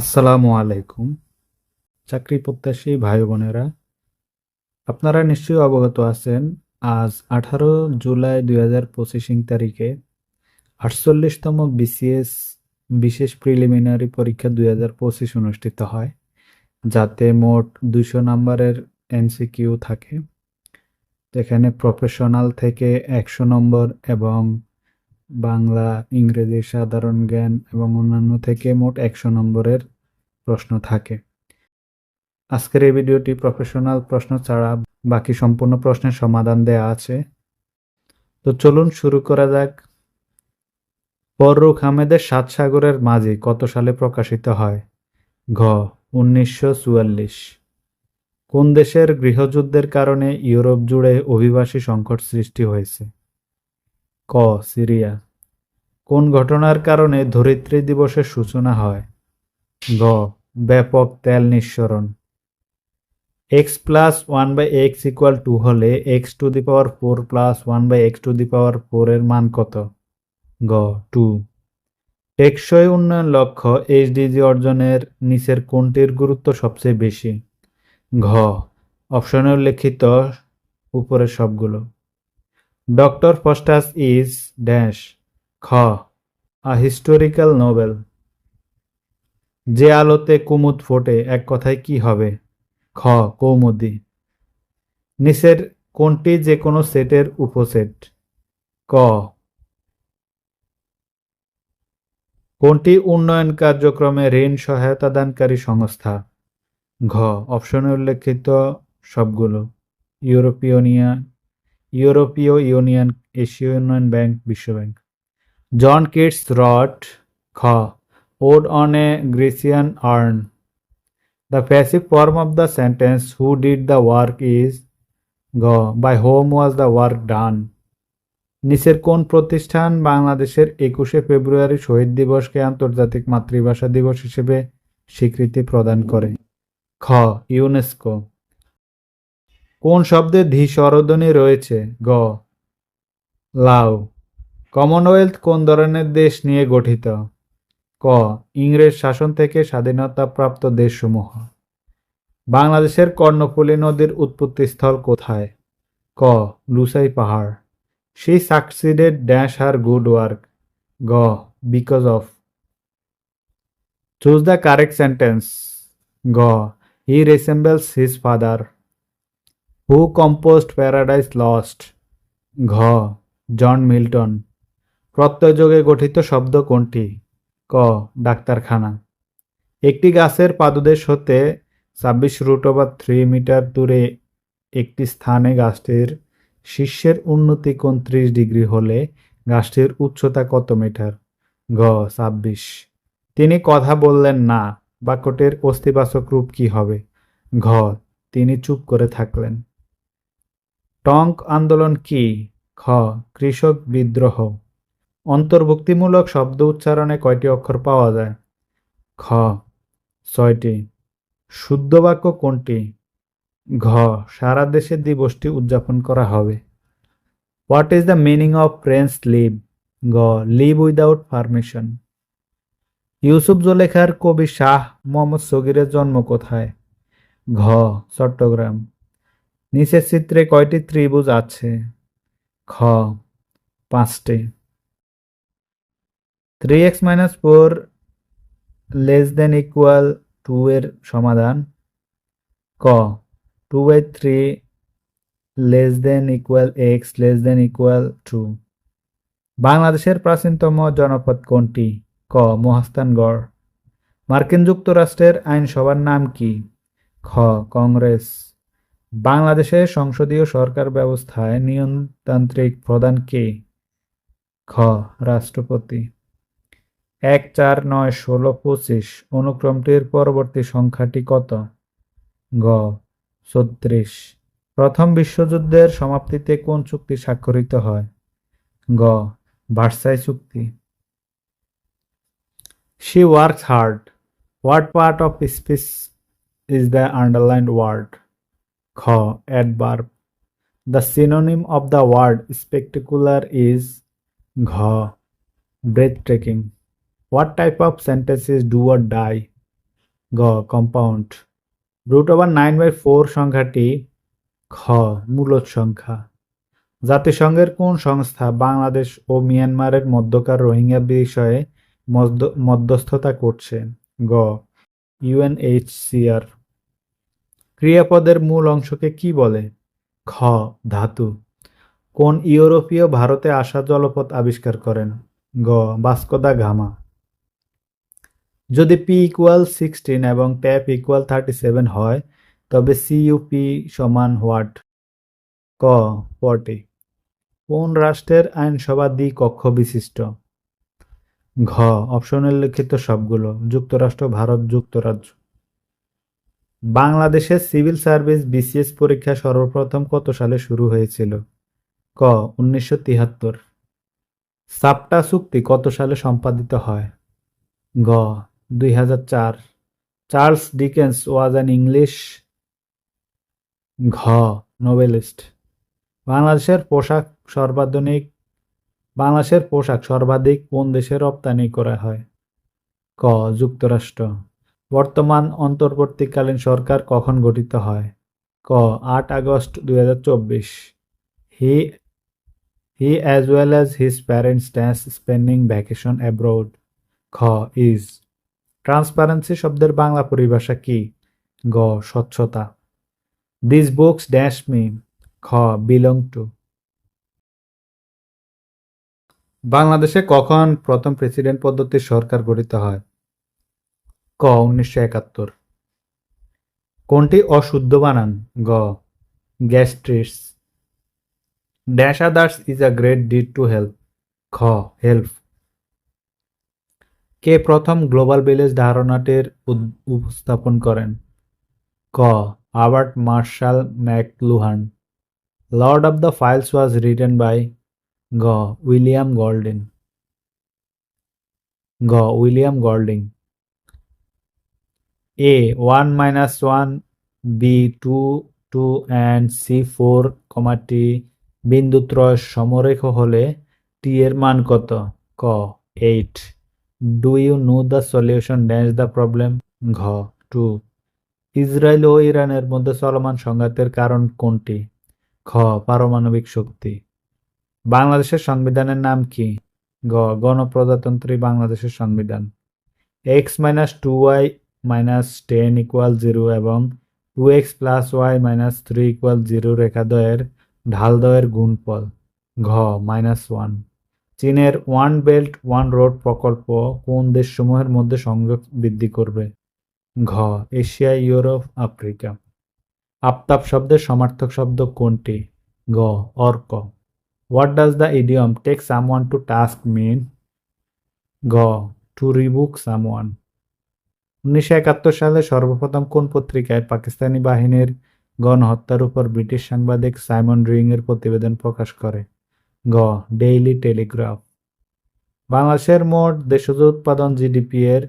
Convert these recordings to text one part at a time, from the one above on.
আসসালামু আলাইকুম, চাকরি প্রত্যাশী ভাই বোনেরা। আপনারা নিশ্চয়ই অবগত আছেন, আজ আঠারো জুলাই দুই হাজার পঁচিশিং তারিখে আটচল্লিশতম বিসিএস বিশেষ প্রিলিমিনারি পরীক্ষা দুই হাজার পঁচিশ অনুষ্ঠিত হয়, যাতে মোট দুইশো নম্বরের এমসিকিউ থাকে। এখানে প্রফেশনাল থেকে একশো নম্বর এবং বাংলা, ইংরেজি, সাধারণ জ্ঞান এবং অন্যান্য থেকে মোট একশো নম্বরের প্রশ্ন থাকে। আজকের এই ভিডিওটি প্রফেশনাল প্রশ্ন ছাড়া বাকি সম্পূর্ণ প্রশ্নের সমাধান দেয়া আছে। তো চলুন শুরু করা যাক। ফররুখ আহমেদের সাত সাগরের মাঝি কত সালে প্রকাশিত হয়? ঘ, উনিশশো চুয়াল্লিশ। কোন দেশের গৃহযুদ্ধের কারণে ইউরোপ জুড়ে অভিবাসী সংকট সৃষ্টি হয়েছে? ক, সিরিয়া। কোন ঘটনার কারণে ধরিত্রী দিবসের সূচনা হয়? গ ব্যাপক তেল নিঃসরণ। X plus one by x equal to হলে x to the power four plus one by x to the power four এর মান কত? গ টু টেকসই উন্নয়ন লক্ষ্য এইচডিজি অর্জনের নিচের কোনটির গুরুত্ব সবচেয়ে বেশি? ঘ, অপশনে উল্লেখিত উপরের সবগুলো। ডক্টর ফস্টাস ইজ ড্যাশ, খ, আ হিস্টোরিক্যাল নোবেল। যে আলোতে কুমুদ ফোটে, এক কথায় কি হবে? খ, কৌমুদি। নিচের কোনটি যে কোনো সেটের উপসেট? ক, কোনটি উন্নয়ন কার্যক্রমে ঋণ সহায়তা দানকারী সংস্থা? ঘ, অপশনে উল্লেখিত সবগুলো। ইউরোপিয়নিয়ান ইউরোপীয় ইউনিয়ন, এশীয় উন্নয়ন ব্যাংক বিশ্ব ব্যাংক জন কিটস রট খ ode on a Grecian urn. The passive form of the sentence, who did the work is গ, by whom was the work done. নিচের কোন প্রতিষ্ঠান বাংলাদেশের একুশে ফেব্রুয়ারি শহীদ দিবসকে আন্তর্জাতিক মাতৃভাষা দিবস হিসেবে স্বীকৃতি প্রদান করে? খ, ইউনেস্কো। কোন শব্দে ধী স্বরধ্বনি রয়েছে? গ. লাউ কমনওয়েলথ কোন ধরনের দেশ নিয়ে গঠিত? ক. ইংরেজ শাসন থেকে স্বাধীনতাপ্রাপ্ত দেশসমূহ। বাংলাদেশের কর্ণফুলী নদীর উৎপত্তিস্থল কোথায়? ক. লুসাই পাহাড়। She succeeded dash her good work গ. Because of choose the correct sentence গ. He resembles his father who composed Paradise Lost ঘ. জন মিল্টন প্রত্যয়যোগে গঠিত শব্দ কোনটি? ক. ডাক্তারখানা। একটি গাছের পাদদেশ হতে ছাব্বিশ রুট ওভার থ্রি মিটার দূরে একটি স্থানে গাছটির শীর্ষের উন্নতি কোণ ত্রিশ ডিগ্রি হলে গাছটির উচ্চতা কত মিটার? ঘ. ছাব্বিশ। তিনি কথা বললেন না, বাক্যটির অস্তিবাচক রূপ কি হবে? ঘ. তিনি চুপ করে থাকলেন। টঙ্ক আন্দোলন কি? খ. কৃষক বিদ্রোহ। অন্তর্ভুক্তিমূলক শব্দ উচ্চারণে কয়টি অক্ষর পাওয়া যায়? খ. ছয়টি। শুদ্ধ বাক্য কোনটি? ঘ. সারা দেশে দিবসটি উদযাপন করা হবে। What is the meaning of French leave? গ. Leave without permission. ইউসুফ জোলেখার কবি শাহ মোহাম্মদ সগিরের জন্ম কোথায়? ঘ. চট্টগ্রাম। নিচের চিত্রে কয়টি ত্রিভুজ আছে? খ, পাঁচটি। Three x minus four less than equal to এর সমাধান। ক two by three less than equal x less than equal to বাংলাদেশের প্রাচীনতম জনপদ কোনটি? ক, মহাস্থানগড়। মার্কিন যুক্তরাষ্ট্রের আইনসভার নাম কি? খ, কংগ্রেস। বাংলাদেশের সংসদীয় সরকার ব্যবস্থায় নিয়মতান্ত্রিক প্রধান কে? খ রাষ্ট্রপতি। এক, চার, নয়, ষোলো, পঁচিশ। অনুক্রমটির পরবর্তী সংখ্যাটি কত? গ ছত্রিশ প্রথম বিশ্বযুদ্ধের সমাপ্তিতে কোন চুক্তি স্বাক্ষরিত হয়? গ ভার্সাই চুক্তি। She works hard what part of speech is the underlined word খ adverb the synonym of the word spectacular is gha breathtaking. What type of sentence is do or die? গ compound root over nine by four সংখ্যাটি খ, মূলত সংখ্যা। জাতিসংঘের কোন সংস্থা বাংলাদেশ ও মিয়ানমারের মধ্যকার রোহিঙ্গা বিষয়ে মধ্য- মধ্যস্থতা করছে? গ ইউএনএইচসিআর ক্রিয়াপদের মূল অংশকে কি বলে? খ. ধাতু। কোন ইউরোপীয় ভারতে আসা জলপথ আবিষ্কার করেন? গ. Vasco da Gama. যদি পি ইকুয়াল সিক্সটিন এবং ট্যাপ ইকুয়াল থার্টি সেভেন হয়, তবে সিইউপি সমান হোয়াট? ক. ফর্টি কোন রাষ্ট্রের আইনসভা দ্বি কক্ষ বিশিষ্ট? ঘ. অপশনের লিখিত সবগুলো। যুক্তরাষ্ট্র, ভারত, যুক্তরাজ্য। বাংলাদেশের সিভিল সার্ভিস বিসিএস পরীক্ষা সর্বপ্রথম কত সালে শুরু হয়েছিল? ক, উনিশশো তিহাত্তর। সাপটা চুক্তি কত সালে সম্পাদিত হয়? গ, দুই হাজার চার। Charles Dickens was an English ঘ, নোবেলিস্ট। বাংলাদেশের পোশাক সর্বাধুনিক, বাংলাদেশের পোশাক সর্বাধিক কোন দেশে রপ্তানি করা হয়? ক, যুক্তরাষ্ট্র। বর্তমান অন্তর্বর্তীকালীন সরকার কখন গঠিত হয়? ক, আট আগস্ট দুই হাজার চব্বিশ। He he as well as his parents dance spending vacation abroad খ ইজ ট্রান্সপারেন্সি শব্দের বাংলা পরিভাষা কি? গ, স্বচ্ছতা। দিস বুকস ড্যাশ মি খ বিলং টু বাংলাদেশে কখন প্রথম প্রেসিডেন্ট পদ্ধতির সরকার গঠিত হয়? ক, উনিশশো একাত্তর। কোনটি অশুদ্ধ বানান? গ গ্যাস্ট্রিস dash others is a great deed to help খ হেল্প কে প্রথম গ্লোবাল ভিলেজ ধারণাটির উপস্থাপন করেন? ক, Herbert Marshall McLuhan. Lord of the Flies was written by গ, উইলিয়াম গল্ডিন। গ, William Golding. A one minus one B two two and C four comma T বিন্দুত্রয় সমরেখ হলে টি এর মান কত? ক eight do you know the solution dash the problem ঘ to Israel ও ইরানের মধ্যে চলমান সংঘাতের কারণ কোনটি? খ, পারমাণবিক শক্তি. বাংলাদেশের সংবিধানের নাম কি? গ, গণপ্রজাতন্ত্রী বাংলাদেশের সংবিধান. X minus two y minus ten equal zero এবং two x plus y minus three equal zero রেখাদ্বয়ের ঢালদ্বয়ের গুণফল ঘ মাইনাস ওয়ান চীনের ওয়ান বেল্ট ওয়ান রোড প্রকল্প কোন দেশসমূহের মধ্যে সংযোগ বৃদ্ধি করবে? ঘ, এশিয়া, ইউরোপ, আফ্রিকা। আফতাব শব্দের সমার্থক শব্দ কোনটি? গ, Arka. What does the idiom take someone to task mean গ টু রিবুক সামওয়ান উনিশশো একাত্তর সালে সর্বপ্রথম কোন পত্রিকায় পাকিস্তানি বাহিনীর গণহত্যার উপর ব্রিটিশ সাংবাদিক সাইমন রিং এর প্রতিবেদন প্রকাশ করে? গ. Daily Telegraph. বাংলাদেশের মোট দেশজ উৎপাদন জিডিপি এর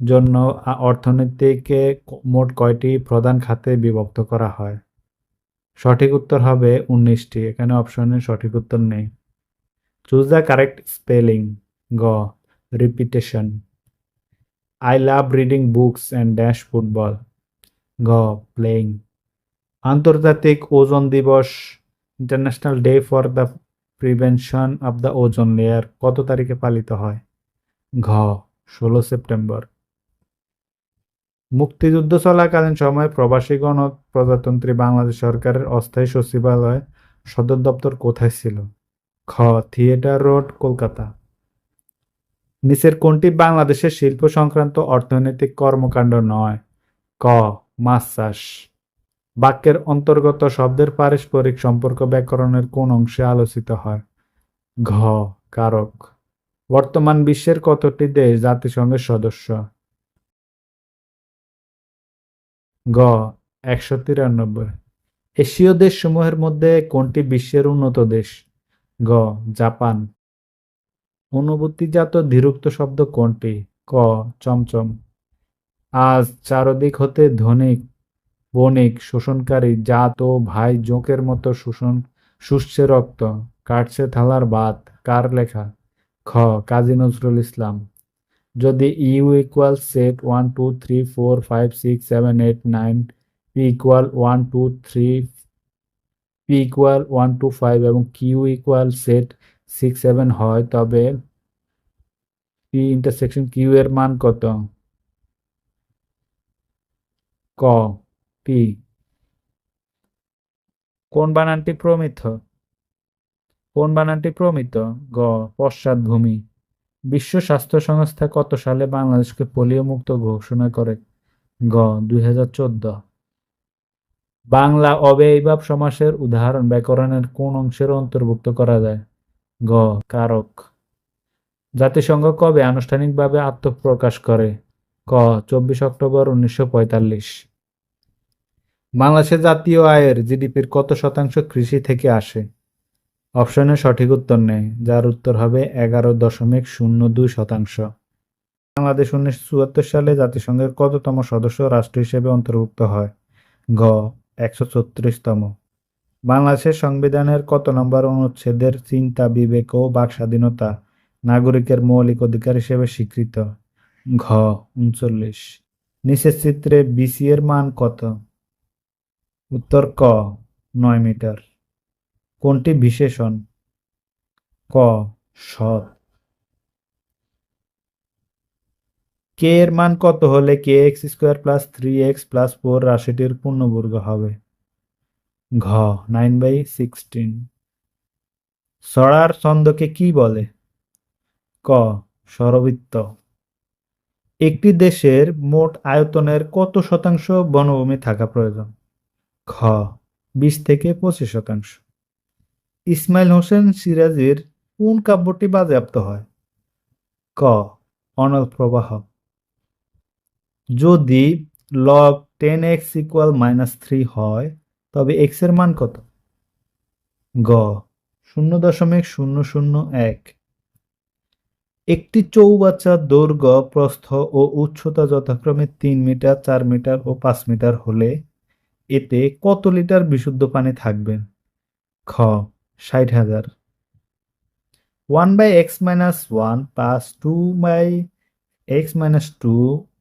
জন্য অর্থনীতিকে মোট কয়টি প্রধান খাতে বিভক্ত করা হয়? সঠিক উত্তর হবে উনিশটি। এখানে অপশনে সঠিক উত্তর নেই। Choose the correct spelling. গ. Repetition. I love reading books and dash football গ প্লেইং আন্তর্জাতিক ওজন দিবস International Day for the Prevention of the Ozone Layer কত তারিখে পালিত হয়? ঘ, ষোলো সেপ্টেম্বর। মুক্তিযুদ্ধ চলাকালীন সময়ে প্রবাসী গণ প্রজাতন্ত্রী বাংলাদেশ সরকারের অস্থায়ী সচিবালয় সদর দপ্তর কোথায় ছিল? খ থিয়েটার রোড, কলকাতা। নিচের কোনটি বাংলাদেশের শিল্প সংক্রান্ত অর্থনৈতিক কর্মকাণ্ড নয়? ক. মাছ চাষ বাক্যের অন্তর্গত শব্দের পারস্পরিক সম্পর্ক ব্যাকরণের কোন অংশে আলোচিত হয়? ঘ. কারক। বর্তমান বিশ্বের কতটি দেশ জাতিসংঘের সদস্য? গ. একশো তিরানব্বই। এশীয় দেশসমূহের মধ্যে কোনটি বিশ্বের উন্নত দেশ? গ. জাপান। অনুভূতিজাত ধীরুক্ত শব্দ কোনটি? ক, চমচম। আজ চারদিক হতে ধনিক, বণিক, শোষণকারী, জাত ও ভাই জোঁকের মতো শোষণ শুষছে রক্ত, কাটছে থালার বাত, কার লেখা? খ, কাজী নজরুল ইসলাম। যদি U equal set one, two, three, four, five, six, seven, eight, nine, P equal one, two, three, P equal one, two, five এবং Q equal set six seven হয়, তবে পি ইন্টারসেকশন কিউ এর মান কত? ক পি কোন বানানটি প্রমিত? কোন বানানটি প্রমিত? গ পশ্চাৎভূমি বিশ্ব স্বাস্থ্য সংস্থা কত সালে বাংলাদেশকে পোলিও মুক্ত ঘোষণা করে? গ, দুই হাজার চোদ্দ। বাংলা অব্যয়ীভাব সমাসের উদাহরণ ব্যাকরণের কোন অংশের অন্তর্ভুক্ত করা যায়? গ. কারক। জাতিসংঘ কবে আনুষ্ঠানিকভাবে আত্মপ্রকাশ করে? ক. চব্বিশ অক্টোবর উনিশশো পঁয়তাল্লিশ। বাংলাদেশের জাতীয় আয়ের জিডিপির কত শতাংশ কৃষি থেকে আসে? অপশনের সঠিক উত্তর নেই, যার উত্তর হবে এগারো দশমিক শূন্য দুই শতাংশ। বাংলাদেশ উনিশশো চুয়াত্তর সালে জাতিসংঘের কততম সদস্য রাষ্ট্র হিসেবে অন্তর্ভুক্ত হয়? গ. একশো ছত্রিশতম। বাংলাদেশের সংবিধানের কত নম্বর অনুচ্ছেদের চিন্তা, বিবেক ও বাক স্বাধীনতা নাগরিকের মৌলিক অধিকার হিসেবে স্বীকৃত? ঘ, উনচল্লিশ। নিচের চিত্রে বিসি এর মান কত? উত্তর, ক, নয় মিটার। কোনটি বিশেষণ? ক, সৎ। কে এর মান কত হলে k x square plus three x plus four রাশিটির পূর্ণবর্গ হবে? ঘ নাইন বাই সিক্সটিন সরার ছন্দকে কি বলে? ক, সরবৃত্ত। একটি দেশের মোট আয়তনের কত শতাংশ বনভূমি থাকা প্রয়োজন? খ বিশ থেকে পঁচিশ শতাংশ। ইসমাইল হোসেন সিরাজের কোন কাব্যটি বাজেয়াপ্ত হয়? ক, অনল প্রবাহ। যদি log ten x equal minus three হয় তবে এক্সের মান কত? গ, শূন্য দশমিক শূন্য শূন্য এক। একটি চৌবাচ্চার দৈর্ঘ্য, প্রস্থ ও উচ্চতা যথাক্রমে তিন মিটার, চার মিটার ও পাঁচ মিটার হলে এতে কত লিটার বিশুদ্ধ পানি থাকবে? খ, ষাট হাজার। One by x minus one plus two by x minus two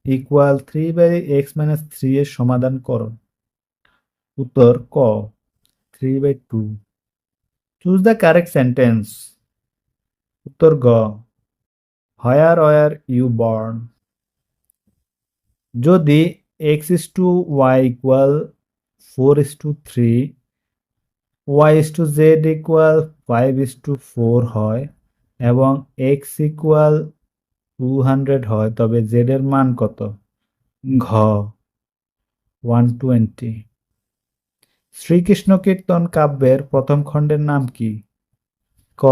equal three by x minus three এর সমাধান করো উত্তর ক। Three by two choose the correct sentence উত্তর গ। হয়ার ওয়ার ইউ বর্ন যদি x is to y equal four is to three y is to z equal five is to four হয় এবং এক্স ইকুয়াল টু হান্ড্রেড হয়, তবে Z এর মান কত? ঘ। ওয়ান টোয়েন্টি শ্রীকৃষ্ণ কীর্তন কাব্যের প্রথম খণ্ডের নাম কি? ক.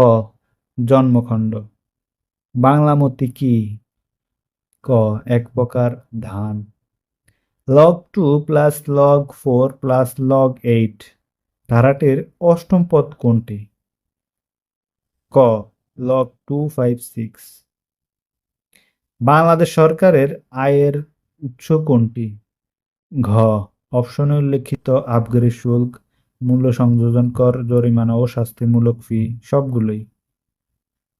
জন্মখণ্ড। বাংলামতি কি? ক. এক প্রকার ধান। Log two plus log four plus log eight ধারাটির অষ্টম পদ কোনটি? ক. Log two five six Bangladesh সরকারের আয়ের উৎস কোনটি? ঘ. অপশনে উল্লেখিত আবগারি শুল্ক, মূল্য সংযোজন কর, জরিমানা ও শাস্তিমূলক ফি সবগুলোই।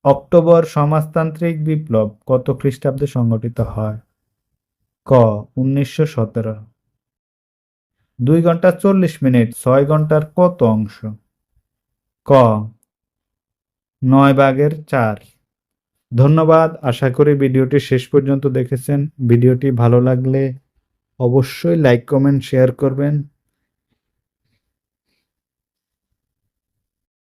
অক্টোবর সমাজতান্ত্রিক বিপ্লব কত খ্রিস্টাব্দে সংগঠিত হয়? ক, উনিশশো সতেরো। দুই ঘণ্টা চল্লিশ মিনিট, ছয় ঘণ্টার কত অংশ? ক, নয় ভাগের চার। ধন্যবাদ, আশা করি ভিডিওটি শেষ পর্যন্ত দেখেছেন। ভিডিওটি ভালো লাগলে অবশ্যই লাইক কমেন্ট শেয়ার করবেন।